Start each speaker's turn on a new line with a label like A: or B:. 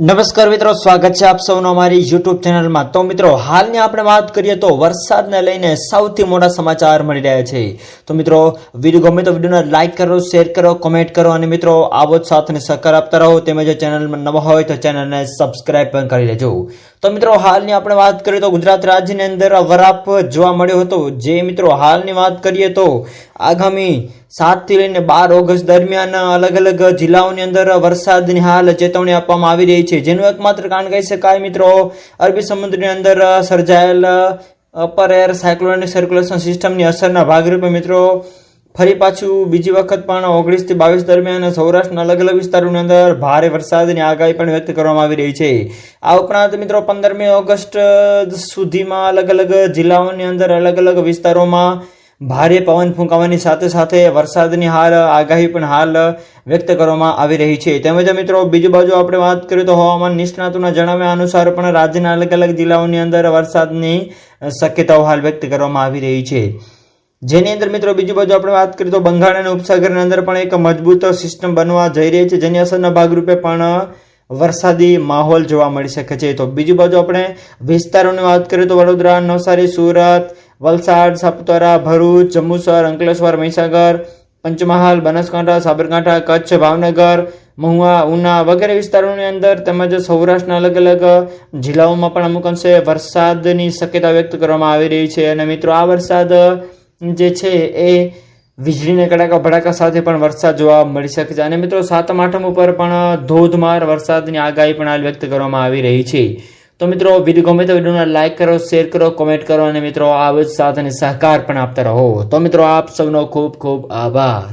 A: નમસ્કાર મિત્રો, સ્વાગત છે આપ સૌનો અમારી યુટ્યુબ ચેનલમાં. તો મિત્રો, હાલની આપણે વાત કરીએ તો વરસાદને લઈને સૌથી મોટા સમાચાર મળી રહ્યા છે. તો મિત્રો, વીડિયો ગમે તો વિડીયોને લાઇક કરો શેર કરો કોમેન્ટ કરો અને મિત્રો, આવો જ સાથને સહકાર આપતા રહો. તેમજ ચેનલમાં નવા હોય તો ચેનલને સબસ્ક્રાઇબ પણ કરી લેજો. તો મિત્રો, હાલની આપણે વાત કરીએ તો ગુજરાત રાજ્યની અંદર વરાપ જોવા મળ્યો હતો. જે મિત્રો, હાલની વાત કરીએ તો આગામી સાતથી લઈને બાર ઓગસ્ટ દરમિયાન અલગ અલગ જિલ્લાઓની અંદર વરસાદની હાલ ચેતવણી આપવામાં આવી રહી છે. જેનું એકમાત્ર કારણ કહી શકાય મિત્રો, અરબી સમુદ્રની અંદર સર્જાયેલ અપર એર સાયક્લોનિક સર્ક્યુલેશન સિસ્ટમની અસરના ભાગરૂપે મિત્રો, ફરી પાછું બીજી વખત પણ ઓગણીસથી બાવીસ દરમિયાન સૌરાષ્ટ્રના અલગ અલગ વિસ્તારોની અંદર ભારે વરસાદની આગાહી પણ વ્યક્ત કરવામાં આવી રહી છે. આ ઉપરાંત મિત્રો, પંદરમી ઓગસ્ટ સુધીમાં અલગ અલગ જિલ્લાઓની અંદર અલગ અલગ વિસ્તારોમાં ભારે પવન ફૂંકાવાની સાથે સાથે વરસાદની હાલ, આગાહી પણ હાલ વ્યક્ત કરવામાં આવી રહી છે. તેમજ મિત્રો, બીજી બાજુ આપણે વાત કરીએ તો હવામાન નિષ્ણાતોના જણાવ્યા અનુસાર પણ રાજ્યના અલગ અલગ જિલ્લાઓની અંદર વરસાદની શક્યતાઓ હાલ વ્યક્ત કરવામાં આવી રહી છે. જેની અંદર મિત્રો, બીજી બાજુ આપણે વાત કરીએ તો બંગાળ અને ઉપસાગરની અંદર પણ એક મજબૂત સિસ્ટમ બનવા જઈ રહી છે, જેની અસરના ભાગરૂપે પણ વરસાદી માહોલ જોવા મળી શકે છે. તો બીજી બાજુ આપણે વિસ્તારોની વાત કરીએ તો વડોદરા, નવસારી, સુરત વલસાડ, સાપુતારા, ભરૂચ, જંબુસર, અંકલેશ્વર, મહીસાગર, પંચમહાલ, બનાસકાંઠા, સાબરકાંઠા, કચ્છ, ભાવનગર, મહુવા, ઉના વગેરે વિસ્તારોની અંદર તેમજ સૌરાષ્ટ્રના અલગ અલગ જિલ્લાઓમાં પણ અમુક અંશે વરસાદની શક્યતા વ્યક્ત કરવામાં આવી રહી છે. અને મિત્રો, આ વરસાદ જે છે એ વીજળીના કડાકા ભડાકા સાથે પણ વરસાદ જોવા મળી શકે છે. અને મિત્રો, સાતમ આઠમ ઉપર પણ ધોધમાર વરસાદની આગાહી પણ હાલ વ્યક્ત કરવામાં આવી રહી છે. તો મિત્રો, વીડિયો ગમે તો વિડીયોને લાઈક કરો શેર કરો કોમેન્ટ કરો, અને મિત્રો, આવો જ સાથ અને સહકાર પણ આપતા રહો. તો મિત્રો, આપ સૌનો ખૂબ ખૂબ આભાર.